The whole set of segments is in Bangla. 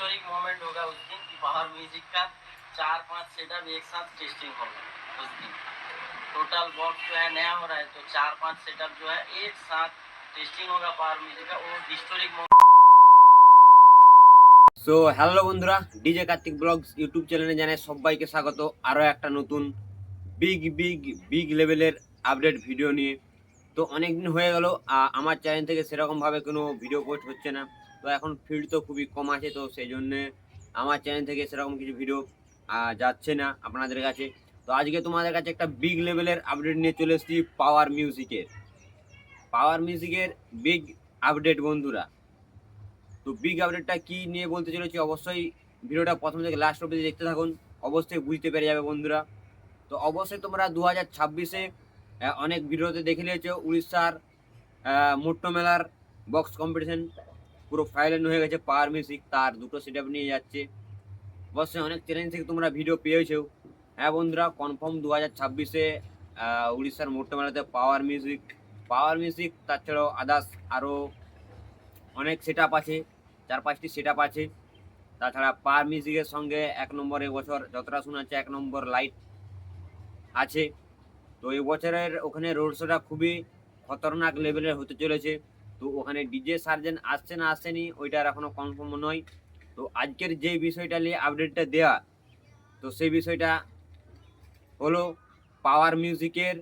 हिस्टोरिक मोमेंट होगा उस दिन कि बाहर म्यूजिक का चार पांच सेटअप एक साथ टेस्टिंग होगा उस दिन टोटल बॉक्स जो है नया हो रहा है तो चार पांच सेटअप जो है एक साथ टेस्टिंग होगा पावर म्यूजिक का वो हिस्टोरिक সো হ্যালো বন্ধুরা ডিজে কার্তিক ব্লগস ইউটিউব চ্যানেলে জানাই সবাইকে স্বাগত আরও একটা নতুন বিগ বিগ বিগ লেভেলের আপডেট ভিডিও নিয়ে তো অনেক দিন হয়ে গেল আমার চ্যানেল থেকে সেরকমভাবে কোনো ভিডিও পোস্ট হচ্ছে না। তো এখন ফিল্ড তো খুবই কম আছে, তো সেই জন্যে আমার চ্যানেল থেকে সেরকম কিছু ভিডিও যাচ্ছে না আপনাদের কাছে। তো আজকে তোমাদের কাছে একটা বিগ লেভেলের আপডেট নিয়ে চলে এসেছি পাওয়ার মিউজিকের পাওয়ার মিউজিকের বিগ আপডেট বন্ধুরা। তো বিগ আপডেটটা কি নিয়ে বলতে চলেছি অবশ্যই ভিডিওটা প্রথম থেকে লাস্ট অবধি দেখতে থাকুন, অবশ্যই বুঝতে পেরে যাবে বন্ধুরা। তো অবশ্যই তোমরা দু হাজার ছাব্বিশে অনেক ভিডিওতে দেখে নিয়েছো, উড়িষ্যার মুট্টো মেলার বক্স কম্পিটিশন পুরো ফাইলেন হয়ে গেছে পাওয়ার মিউজিক তার দুটো সেট নিয়ে যাচ্ছে। অবশ্যই অনেক চ্যানেল থেকে তোমরা ভিডিও পেয়েছ। হ্যাঁ বন্ধুরা কনফার্ম দু হাজার ছাব্বিশে উড়িষ্যার মুট্টো মেলাতে পাওয়ার মিউজিক পাওয়ার মিউজিক তাছাড়াও আদার্স আরও অনেক সেট আছে, চার পাঁচটি সেট আছে। তাছাড়া পার মিউজিকের সঙ্গে এক নম্বর এবছর যতটা শোনাচ্ছে এক নম্বর লাইট আছে। তো এই বছরের ওখানে রোড শোটা খুবই খতরনাক লেভেলের হতে চলেছে। তো ওখানে ডিজে সার্জেন আসছে না আসেনি, ওইটার এখনও কনফার্ম নয়। তো আজকের যে বিষয়টা নিয়ে আপডেটটা দেওয়া তো সেই বিষয়টা হলো পাওয়ার মিউজিকের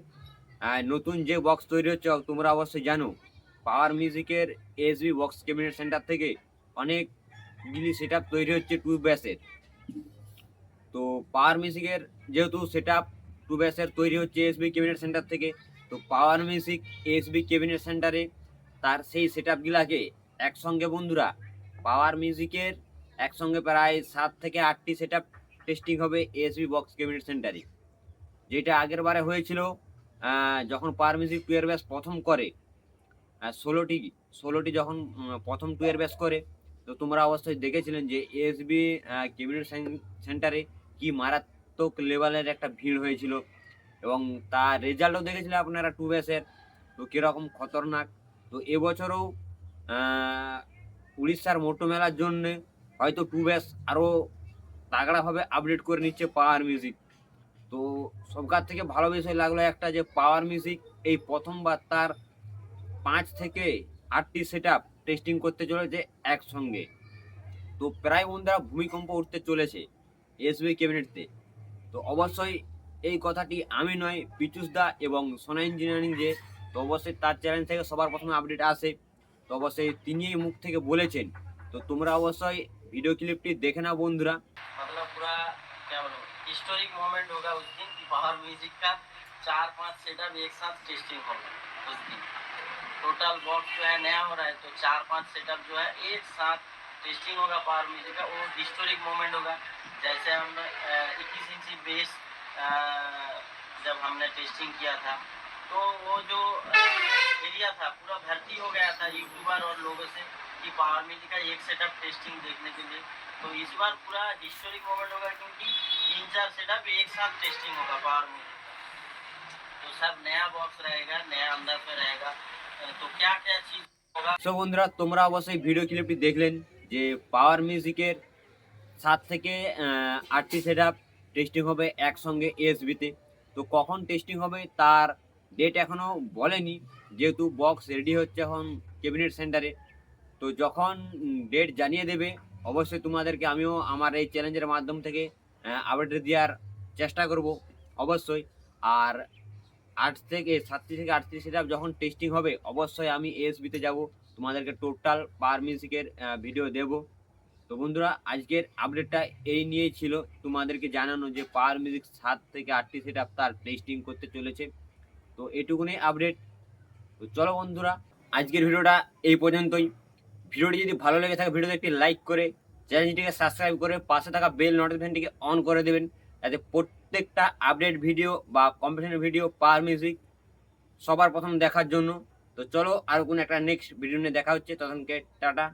নতুন যে বক্স তৈরি হচ্ছে, তোমরা অবশ্যই জানো পাওয়ার মিউজিকের এসবি বক্স ক্যাবিনেট সেন্টার থেকে অনেক অনেকগুলি সেট তৈরি হচ্ছে টু ব্যাসের তো পাওয়ার মিউজিকের যেহেতু সেট টু ব্যাসের তৈরি হচ্ছে এসবি ক্যাবিনেট সেন্টার থেকে। তো পাওয়ার মিউজিক এসবি ক্যাবিনেট সেন্টারে তার সেই সেট আপগুলাকে একসঙ্গে বন্ধুরা পাওয়ার মিউজিকের একসঙ্গে প্রায় সাত থেকে আটটি সেট আপ টেস্টিং হবে এসবি বক্স ক্যাবিনেট সেন্টারে যেটা আগের বারে হয়েছিল যখন পাওয়ার মিউজিক টু ব্যাস প্রথম করে ষোলোটি ষোলোটি যখন প্রথম টু ইয়ার ব্যাস করে, তো তোমরা অবশ্যই দেখেছিলেন যে এসবি ক্যাবিনেট সেন্টারে কি মারাত্মক লেভেলের একটা ভিড় হয়েছিল এবং তার রেজাল্টও দেখেছিলেন আপনারা টু ব্যাসের তো কীরকম খতরনাক। তো এবছরও উড়িষ্যার মোটো মেলার জন্যে হয়তো টু ব্যাস আরও তাগড়াভাবে আপডেট করে নিচ্ছে পাওয়ার মিউজিক তো সবকার থেকে ভালো বিষয় লাগল একটা যে পাওয়ার মিউজিক এই প্রথমবার তার পাঁচ থেকে আটটি সেট আপ টেস্টিং করতে চলেছে একসঙ্গে। তো প্রায় বন্ধুরা ভূমিকম্প উঠতে চলেছে এসবি ক্যাবিনেটতে তো অবশ্যই এই কথাটি আমি নয় পিচুস দা এবং সোনা ইঞ্জিনিয়ারিং যে তো অবশ্যই তার চ্যানেল থেকে সবার প্রথমে আপডেট আসে তো অবশ্যই তিনি এই মুখ থেকে বলেছেন তো তোমরা অবশ্যই ভিডিও ক্লিপটি দেখে নাও বন্ধুরা मतलब पूरा क्या बोलो हिस्टोरिक मोमेंट होगा उस दिन कि बाहर म्यूजिक का चार पांच सेटअप एक साथ टेस्टिंग होगा उस दिन टोटल बॉक्स जो है नया हो रहा है तो चार पांच सेटअप जो है एक साथ टेस्टिंग होगा पावर म्यूजिक का वो हिस्टोरिक मोमेंट होगा जैसे हम इक्कीस इंची बेस जब हमने टेस्टिंग किया था तो वो जो एरिया था पूरा भर्ती हो गया था यूट्यूबर और लोगों से कि पावर म्यूजिक का एक सेटअप टेस्टिंग देखने के लिए तो इस बार पूरा हिस्टोरिक मोमेंट होगा क्योंकि तीन चार सेटअप एक साथ टेस्टिंग होगा पावर में तो सब नया बॉक्स रहेगा नया अंदर पे रहेगा अ, तो क्या क्या चीज होगा সো বন্ধুরা তোমরা অবশ্যই ভিডিও ক্লিপটি দেখলেন যে পাওয়ার মিউজিকের সাত থেকে আটটি সেট আপ টেস্টিং হবে একসঙ্গে এসবিতে তো কখন টেস্টিং হবে তার ডেট এখনও বলেনি। যেহেতু বক্স রেডি হচ্ছে এখন ক্যাবিনেট সেন্টারে তো যখন ডেট জানিয়ে দেবে, অবশ্যই তোমাদেরকে আমিও আমার এই চ্যালেঞ্জের মাধ্যম থেকে আপডেট দেওয়ার চেষ্টা করব, অবশ্যই। আর আট থেকে, সাতটি থেকে আটটি সেট যখন টেস্টিং হবে, অবশ্যই আমি এসবিতে যাব। তোমাদেরকে টোটাল পার মিউজিকের ভিডিও দেব। তো বন্ধুরা, আজকের আপডেটটা এই নিয়েই ছিল। তোমাদেরকে জানানো যে পাওয়ার মিউজিক সাত থেকে আটটি সেট আপ তার টেস্টিং করতে চলেছে। তো এটুকুনি আপডেট তো চলো বন্ধুরা, আজকের ভিডিওটা এই পর্যন্তই। ভিডিওটি যদি ভালো লেগে থাকে ভিডিওতে একটি লাইক করে, চ্যানেলটিকে সাবস্ক্রাইব করে পাশে থাকা বেল নোটিফিকেশনটিকে অন করে দেবেন। যাতে প্রত্যেকটা আপডেট ভিডিও বা কম্পিটিশনের ভিডিও পাওয়ার মিউজিক সবার প্রথম দেখার জন্য তো চলো আর কোনো একটা নেক্সট ভিডিও নিয়ে দেখা হচ্ছে। তখনকে টাটা।